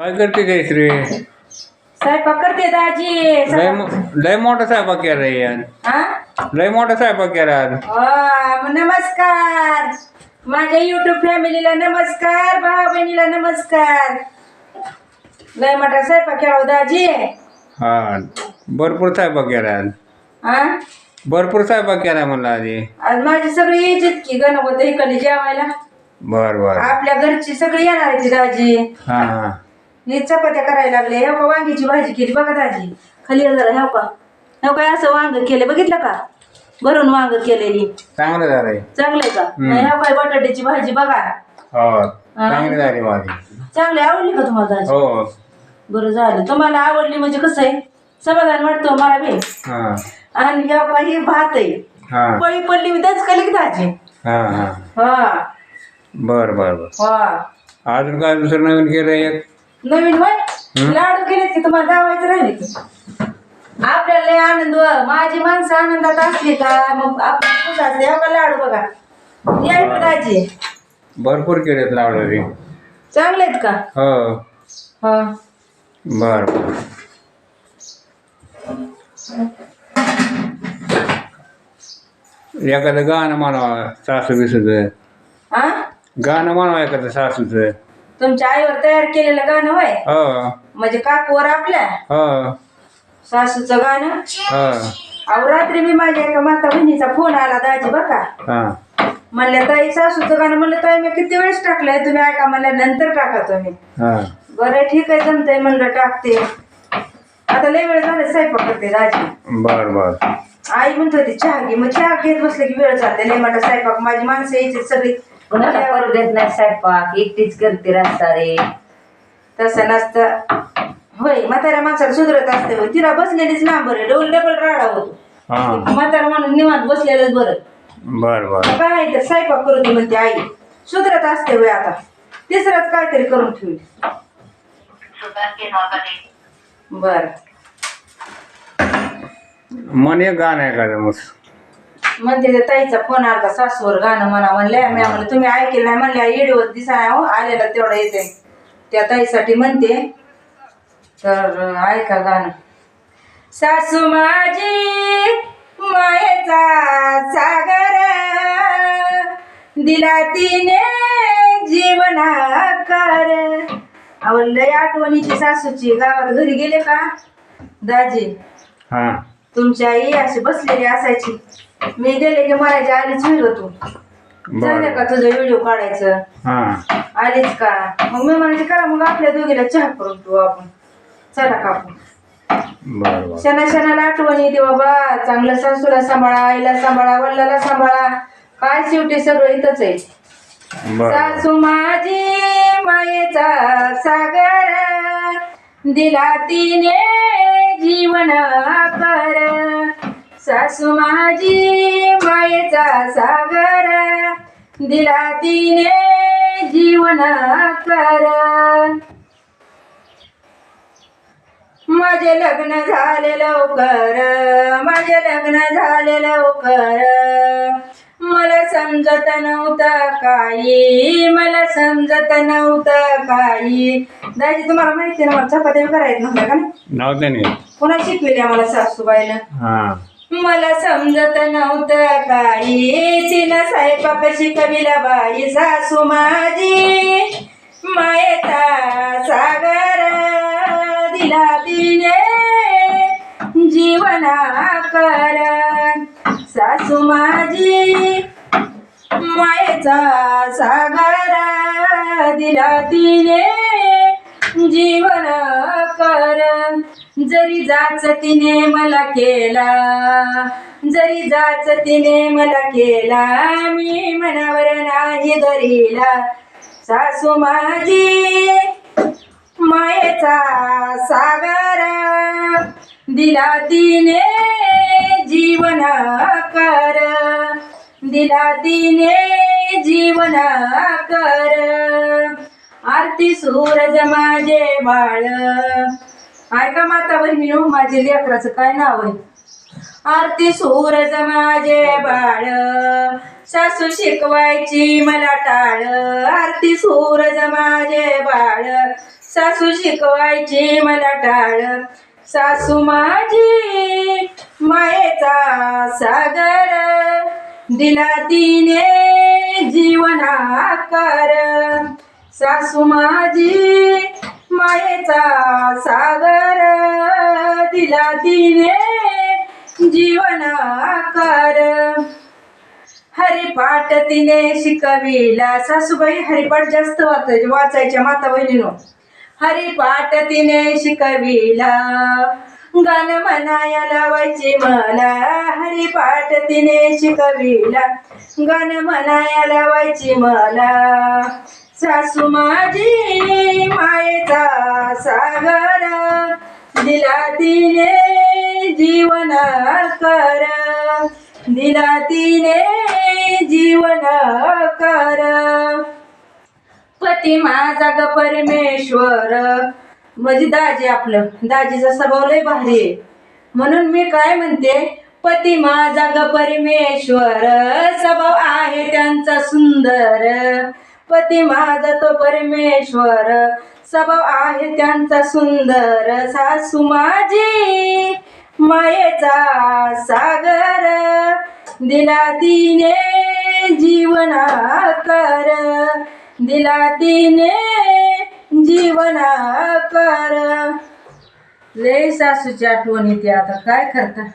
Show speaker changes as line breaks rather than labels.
काय करते जयश्री
स्वयंपाक करते दाजी
लय मो- लय मोठा स्वयंपाक केला यार.
हा?
लय मोठा स्वयंपाक केला आज.
मग नमस्कार. माझ्या युट्यूब फॅमिलीला नमस्कार भावा बहिणीला नमस्कार. लय मोठा स्वयंपाक केला हो दाजी.
हा भरपूर स्वयंपाक केला आज.
हा?
भरपूर स्वयंपाक केला म्हणलं आधी.
आज माझी सगळी यायचीत की गणपत इकडे जेवायला.
बर बर.
आपल्या घरची सगळी येणार आहे ती दाजी.
हा हा.
ही चपात्या करायला लागले. हे का वांगीची भाजी केली बघा दाजी. खाली ये जरा हे का हे काय असं वांग केलं बघितलं का? भरून वांग केलेली.
चांगलं झालंय.
चांगलंय का?
हम्म.
हे काय बटाट्याची भाजी बघा.
हो चांगली झाली माझी.
चांगली आवडली का तुम्हाला दाजी?
हो.
बरं झालं. तुम्हाला आवडली म्हणजे कसं आहे? समाधान वाटतं मला बी.
हा.
आणि ह्या काही भात आहे.
हा.
पळी पडली मी त्याच खाली की दाजी.
हा हा.
हा.
बर बर बर.
हा.
अजून काय दुसरं नवीन केलं एक?
नवीन वय. लाडू केले की तुम्हाला दावायचं राहिले की? आपल्याला लय आनंद व. माझी माणसं आनंदात असली का? मग आपण खुश असते हो का लाडू बघा? या इकडं दाजी.
भरपूर केलेत लावलं रे.
चांगले आहेत का?
हो.
हा.
बर. बर एखादं गाणं म्हणावं सासू बिसूचं
हा
गाणं म्हणावं एखादं सासूचं.
तुमच्या आईवर तयार केलेलं गाणं होय?
हो.
म्हणजे काकूवर आपल्या?
हो.
सासूचं गाणं?
हो.
अहो रात्री मी माझ्या एका माता बहिणीचा फोन आला दाजी
हा.
म्हणल्या ताई सासूचं गाणं म्हणलं ताई मी किती वेळेस टाकलंय? तुम्ही ऐका म्हणल्या नंतर टाका तुम्ही.
हा.
बरं ठीक आहे जमतंय म्हणलं टाकते. आता लय वेळ झाले स्वयंपाक करते दाजी.
बर बर.
आई म्हणत होती चहा घे. मग चहा घेत बसले की वेळ जाते. लय मोठा स्वयंपाक. माझी माणसं यायची सगळी.
कोणाला करू देत नाही स्वयंपाक? एकटीच करते रस्ता रे
तसं नसतं. होय म्हाताऱ्या माणसाला सुधरत असते होय. तिला बसलेलीच ना बरं. डबल डबल राडा होतो.
हा.
म्हातारा माणूस निवांत बसलेलंच बरं.
बर बर.
काय तर स्वयंपाक करू दे म्हणते आई. सुधरत असते होय आता. तिसरंच काहीतरी करून ठेवली. बर.
मन एक गाणं एखादं मग
म्हणते त्या ताईचा फोन आला सासूवर गाणं म्हणा म्हणले. मी म्हणलं तुम्ही ऐकेल नाही म्हणले येडीवर दिसा हो आलेला तेवढं येते त्या ताईसाठी म्हणते तर ऐका गाणं. सासू माझी मायेचा सागर दिला तिने जीवनाकार. आवडलंय आठवणीची सासूची. गावात घरी गेले का? दाजी
हा.
तुमची आई अशी बसलेली असायची. मी गेले की म्हणायची आलीच व्हिडिओ तू. झालं का तुझं व्हिडिओ काढायचं?
हा.
आलीच का? मग मी म्हणायचे करा मग आपल्या दोघीला चहा करून तू आपण. चला कापून
बर बर.
शना शनाला आठवण येते बाबा चांगलं सासूला सांभाळा आईला सांभाळा वडिलाला सांभाळा. काय शेवटी सगळं इथंच आहे.
बर.
सासू माझी मायेचा सागर दिला तिने जीवन. सासू माझी मायेचा सागर. दिला तिने जीवन कर माझे लग्न झाले लवकर माझे लग्न झाले लवकर. मला समजत नव्हतं काही मला समजत नव्हतं काही. दाजी तुम्हाला माहिती ना मला चपात्या करायचं नव्हत्या का नाही? पुन्हा शिकविल्या मला सासूबाईनं?
हा.
मला समजत नव्हतं काही तिनं स्वयंपाक कविला बाई सासू माझी. मायेचा सागर दिला तिने जीवना कर सासू माझी. मायेचा सागर दिला तिने जीवन कर जरी जाच तिने मला केला जरी जाच तिने मला केला मी मनावर नाही धरीला. सासू माझी मायेचा सागरा दिला तिने जीवन कर दिला तिने जीवन कर आरती सूरज माझे बाळ ऐका माता बहिणी हो, माझे लेकराचं काय नाव आहे? आरती सूरज माझे बाळ सासू शिकवायची मला टाळ. आरती सूरज माझे बाळ सासू शिकवायची मला टाळ. सासू माझी मायेचा सागर दिला तिने जीवनाकार. सासू माझी मायेचा सागर दिला तिने जीवनाकार हरिपाठ तिने शिकविला सासूबाई हरिपाठ जास्त वाचायचे वाचायच्या माता बहिणीनो हरिपाठ तिने शिकविला गाणं म्हणाया लावायचे मला. हरिपाठ तिने शिकविला गाणं म्हणाया लावायचे मला. सासू माझी मायेचा सागर. दिला तिने जीवन कर. दिला तिने जीवन कर. पती माझा ग परमेश्वर. म्हणजे दाजी आपलं. दाजीचा स्वभाव लय भारी आहे. म्हणून मी काय म्हणते? पती माझा ग परमेश्वर. स्वभाव आहे त्यांचा सुंदर. पती माझा तो परमेश्वर. स्वभाव आहे त्यांचा सुंदर. सासू माझी मायेचा सागर. दिला तिने जीवना कर दिला तिने जीवना कर लय सासूची आठवण येते आता. काय करता?